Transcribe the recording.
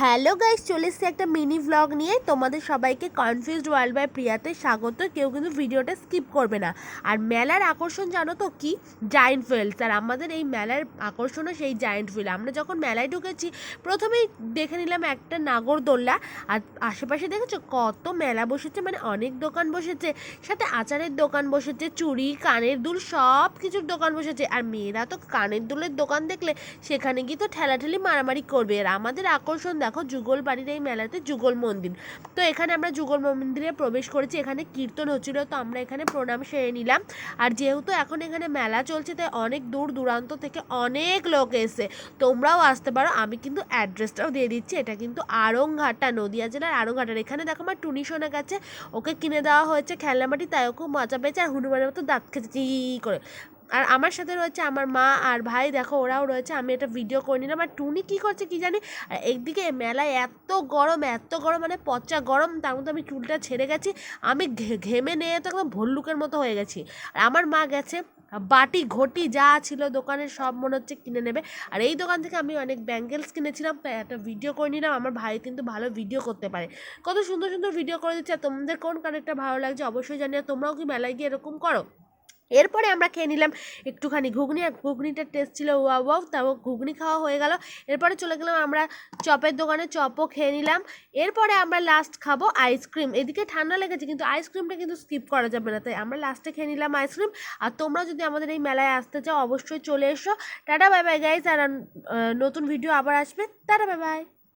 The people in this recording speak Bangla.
হ্যালো গাইস চলে এসেছি একটা মিনি ভ্লগ নিয়ে। তোমাদের সবাইকে কনফিউজড ওয়ার্ল্ড বাই প্রিয়াতে স্বাগত। কেউ কিন্তু ভিডিওটা স্কিপ করবে না। আর মেলার আকর্ষণ জানো তো কি? জায়েন্ট ফিল্ডস আর আমাদের এই মেলার আকর্ষণও সেই জায়েন্ট ফিল্ড আমরা যখন মেলায় ঢুকেছি, প্রথমেই দেখে নিলাম একটা নাগরদোল্লা। আর আশেপাশে দেখেছ কত মেলা বসেছে? মানে অনেক দোকান বসেছে। সাথে আচারের দোকান বসেছে, চুড়ি, কানের দুল সব কিছুর দোকান বসেছে। আর মেয়েরা তো কানের দুলের দোকান দেখলে সেখানে গিয়ে তো ঠেলাঠেলি মারামারি করবে। আর আমাদের আকর্ষণ দেখো যুগল বাড়ির এই মেলাতে যুগল মন্দির। তো এখানে আমরা যুগল মন্দিরে প্রবেশ করেছি, এখানে কীর্তন হচ্ছিল, তো আমরা এখানে প্রণাম সেরে নিলাম। আর যেহেতু এখন এখানে মেলা চলছে, তাই অনেক দূর দূরান্ত থেকে অনেক লোক এসে তোমরাও আসতে পারো, আমি কিন্তু অ্যাড্রেসটাও দিয়ে দিচ্ছি, এটা কিন্তু আড়ংঘাটা, নদিয়া জেলার আড়ংঘাটার এখানে দেখো আমার টুনি সোনা গেছে, ওকে কিনে দেওয়া হয়েছে খেলনামাটি, তাই ও খুব মজা পেয়েছে, আর হনুমানের মতো দাঁত খেতে করে। আর আমার সাথে রয়েছে আমার মা আর ভাই। দেখো, ওরাও রয়েছে। আমি একটা ভিডিও করে নিলাম। আর টুনি কী করছে কি জানি? আর একদিকে মেলায় এত গরম এত গরম মানে পচা গরম, তার মধ্যে আমি চুলটা ছেড়ে গেছি। আমি ঘেমে নিয়ে তো একদম ভল্লুকের মতো হয়ে গেছি। আর আমার মা গেছে, বাটি, ঘটি যা ছিল দোকানের সব মনে হচ্ছে কিনে নেবে। আর এই দোকান থেকে আমি অনেক ব্যাঙ্গেলস কিনেছিলাম, তাই একটা ভিডিও করে নিলাম। আমার ভাই কিন্তু ভালো ভিডিও করতে পারে। কত সুন্দর সুন্দর ভিডিও করে দিচ্ছে। তোমাদের কোন কানেরটা ভালো লাগছে অবশ্যই জানিয়ে তোমরাও কি মেলায় গিয়ে এরকম করো? এরপরে আমরা খেয়ে নিলাম একটুখানি ঘুগনি, আর ঘুগনিটার টেস্ট ছিল ওয়া ওয়াও, তাও ঘুগনি খাওয়া হয়ে গেল। এরপরে চলে গেলাম আমরা চপের দোকানে, চপও খেয়ে নিলাম। এরপরে আমরা লাস্ট খাব আইসক্রিম এদিকে ঠান্ডা লেগেছে, কিন্তু আইসক্রিমটা কিন্তু স্কিপ করা যাবে না। তাই আমরা লাস্টে খেয়ে নিলাম আইসক্রিম আর তোমরা যদি আমাদের এই মেলায় আসতে চাও, অবশ্যই চলে এসো। টাটা বাই বাই গাইজ আর নতুন ভিডিও আবার আসবে। Tata bye by